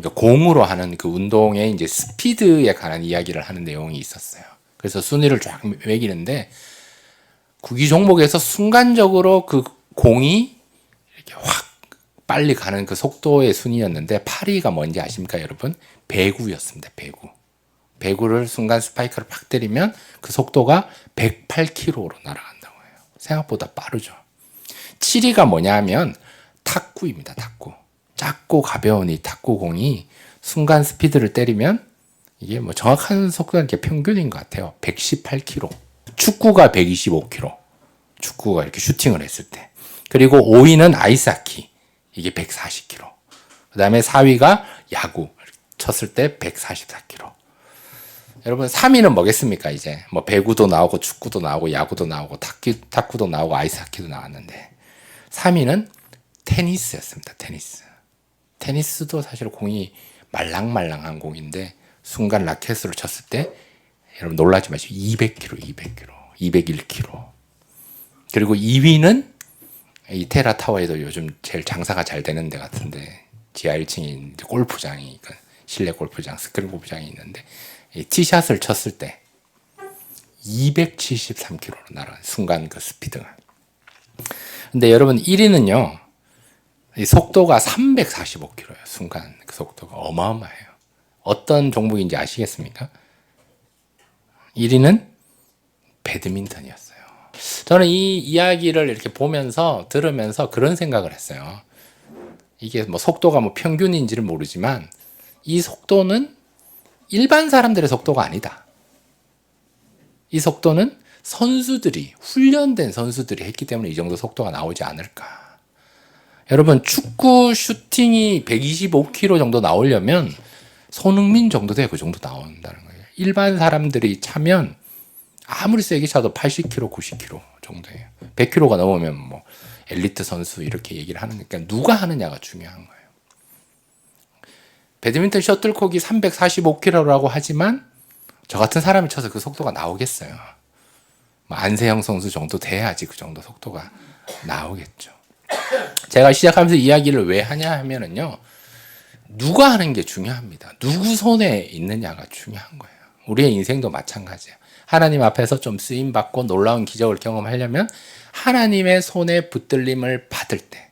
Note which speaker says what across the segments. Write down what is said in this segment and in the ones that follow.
Speaker 1: 그러니까 공으로 하는 그 운동의 이제 스피드에 관한 이야기를 하는 내용이 있었어요. 그래서 순위를 쫙 매기는데 구기 종목에서 순간적으로 그 공이 이렇게 확 빨리 가는 그 속도의 순위였는데 8위가 뭔지 아십니까, 여러분? 배구였습니다. 배구. 배구를 순간 스파이크를 팍 때리면 그 속도가 108km로 날아간다고 해요. 생각보다 빠르죠. 7위가 뭐냐 하면 탁구입니다. 탁구. 작고 가벼운 이 탁구공이 순간 스피드를 때리면 이게 뭐 정확한 속도는 이렇게 평균인 것 같아요. 118km. 축구가 125km. 축구가 이렇게 슈팅을 했을 때. 그리고 5위는 아이스하키. 이게 140km. 그 다음에 4위가 야구. 쳤을 때 144km. 여러분 3위는 뭐겠습니까 이제 뭐 배구도 나오고 축구도 나오고 야구도 나오고 탁기, 탁구도 나오고 아이스하키도 나왔는데 3위는 테니스였습니다 테니스 테니스도 사실 공이 말랑말랑한 공인데 순간 라켓으로 쳤을 때 여러분 놀라지 마시고 200km 200km 201km 그리고 2위는 이 테라 타워에도 요즘 제일 장사가 잘 되는 데 같은데 지하 1층에 골프장이 그러니까 실내 골프장 스크린 골프장이 있는데 이 티샷을 쳤을 때 273km로 날아간 순간 그 스피드가. 근데 여러분 1위는요. 이 속도가 345km예요. 순간 그 속도가 어마어마해요. 어떤 종목인지 아시겠습니까? 1위는 배드민턴이었어요. 저는 이 이야기를 이렇게 보면서 들으면서 그런 생각을 했어요. 이게 뭐 속도가 뭐 평균인지를 모르지만 이 속도는 일반 사람들의 속도가 아니다. 이 속도는 선수들이 훈련된 선수들이 했기 때문에 이 정도 속도가 나오지 않을까. 여러분 축구 슈팅이 125km 정도 나오려면 손흥민 정도 돼야 그 정도 나온다는 거예요. 일반 사람들이 차면 아무리 세게 차도 80km, 90km 정도예요. 100km가 넘으면 뭐 엘리트 선수 이렇게 얘기를 하니까 누가 하느냐가 중요한 거예요. 배드민턴 셔틀콕이 345km라고 하지만 저 같은 사람이 쳐서 그 속도가 나오겠어요. 뭐 안세영 선수 정도 돼야지 그 정도 속도가 나오겠죠. 제가 시작하면서 이야기를 왜 하냐 하면은요. 누가 하는 게 중요합니다. 누구 손에 있느냐가 중요한 거예요. 우리의 인생도 마찬가지예요. 하나님 앞에서 좀 쓰임 받고 놀라운 기적을 경험하려면 하나님의 손에 붙들림을 받을 때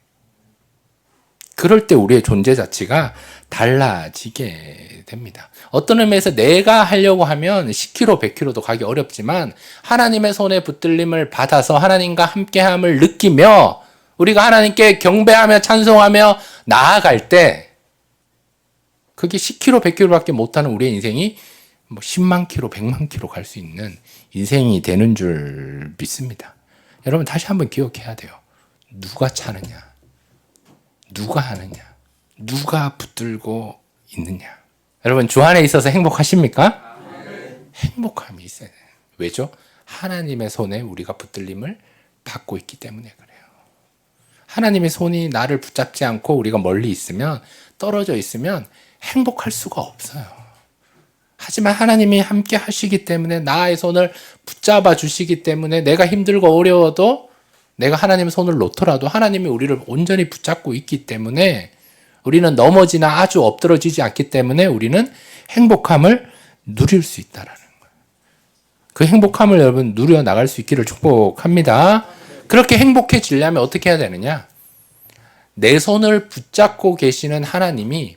Speaker 1: 그럴 때 우리의 존재 자체가 달라지게 됩니다. 어떤 의미에서 내가 하려고 하면 10km, 100km도 가기 어렵지만 하나님의 손에 붙들림을 받아서 하나님과 함께함을 느끼며 우리가 하나님께 경배하며 찬송하며 나아갈 때 그게 10km, 100km밖에 못하는 우리의 인생이 뭐 10만 킬로, 100만 킬로 갈수 있는 인생이 되는 줄 믿습니다. 여러분 다시 한번 기억해야 돼요. 누가 차느냐? 누가 하느냐? 누가 붙들고 있느냐? 여러분 주 안에 있어서 행복하십니까? 행복함이 있어야 돼요. 왜죠? 하나님의 손에 우리가 붙들림을 받고 있기 때문에 그래요. 하나님의 손이 나를 붙잡지 않고 우리가 멀리 있으면 떨어져 있으면 행복할 수가 없어요. 하지만 하나님이 함께 하시기 때문에 나의 손을 붙잡아 주시기 때문에 내가 힘들고 어려워도 내가 하나님의 손을 놓더라도 하나님이 우리를 온전히 붙잡고 있기 때문에 우리는 넘어지나 아주 엎드러지지 않기 때문에 우리는 행복함을 누릴 수 있다라는 거예요. 그 행복함을 여러분 누려 나갈 수 있기를 축복합니다. 그렇게 행복해지려면 어떻게 해야 되느냐? 내 손을 붙잡고 계시는 하나님이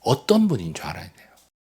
Speaker 1: 어떤 분인 줄 알아야 돼요.